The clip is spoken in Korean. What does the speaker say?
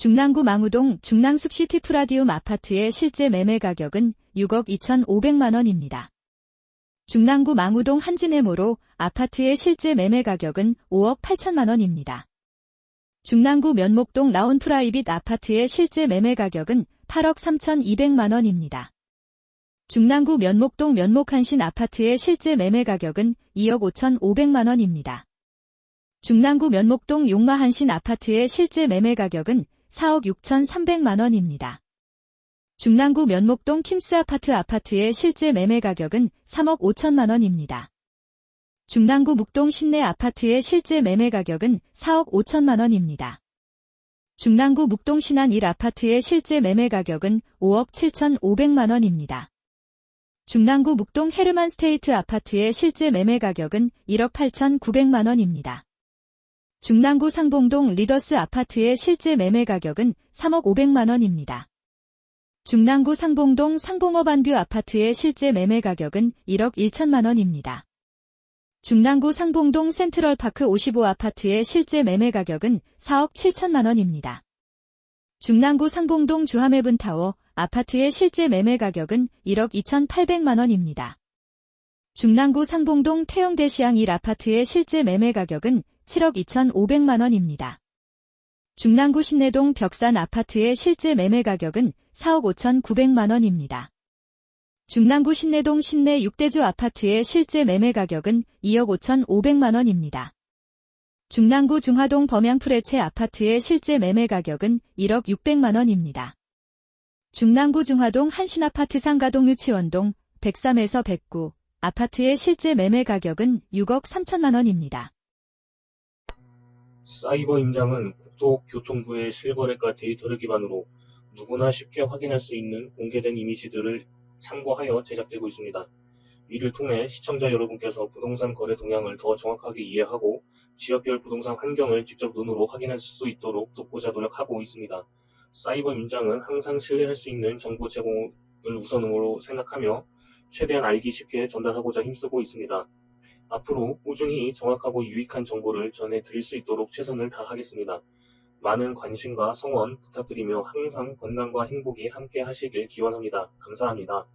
중랑구 망우동 중랑숲시티 프라디움 아파트의 실제 매매 가격은 6억 2,500만 원입니다. 중랑구 망우동 한진해모로 아파트의 실제 매매 가격은 5억 8천만 원입니다. 중랑구 면목동 라운 프라이빗 아파트의 실제 매매 가격은 8억 3,200만 원입니다. 중랑구 면목동 면목한신 아파트의 실제 매매 가격은 2억 5,500만 원입니다. 중랑구 면목동 용마한신 아파트의 실제 매매 가격은 4억 6,300만 원입니다. 중랑구 면목동 킴스 아파트 아파트의 실제 매매 가격은 3억 5천만 원입니다. 중랑구 묵동 신내 아파트의 실제 매매 가격은 4억 5천만 원입니다. 중랑구 묵동 신안 1 아파트의 실제 매매 가격은 5억 7천5백만 원입니다. 중랑구 묵동 헤르만 스테이트 아파트의 실제 매매 가격은 1억 8천9백만 원입니다. 중랑구 상봉동 리더스 아파트의 실제 매매 가격은 3억 5백만 원입니다. 중랑구 상봉동 상봉어반뷰 아파트의 실제 매매 가격은 1억 1천만 원입니다. 중랑구 상봉동 센트럴파크 55 아파트의 실제 매매 가격은 4억 7천만 원입니다. 중랑구 상봉동 주하메븐타워 아파트의 실제 매매 가격은 1억 2,800만 원입니다. 중랑구 상봉동 태영대시양 1 아파트의 실제 매매 가격은 7억 2,500만 원입니다. 중랑구 신내동 벽산 아파트의 실제 매매 가격은 4억 5,900만 원입니다. 중랑구 신내동 신내 6대주 아파트의 실제 매매 가격은 2억 5,500만 원입니다. 중랑구 중화동 범양프레체 아파트의 실제 매매 가격은 1억 600만 원입니다. 중랑구 중화동 한신아파트 상가동 유치원동 103에서 109 아파트의 실제 매매 가격은 6억 3천만 원입니다. 사이버 임장은 국토교통부의 실거래가 데이터를 기반으로 누구나 쉽게 확인할 수 있는 공개된 이미지들을 참고하여 제작되고 있습니다. 이를 통해 시청자 여러분께서 부동산 거래 동향을 더 정확하게 이해하고 지역별 부동산 환경을 직접 눈으로 확인할 수 있도록 돕고자 노력하고 있습니다. 사이버 임장은 항상 신뢰할 수 있는 정보 제공을 우선으로 생각하며 최대한 알기 쉽게 전달하고자 힘쓰고 있습니다. 앞으로 꾸준히 정확하고 유익한 정보를 전해 드릴 수 있도록 최선을 다하겠습니다. 많은 관심과 성원 부탁드리며 항상 건강과 행복이 함께 하시길 기원합니다. 감사합니다.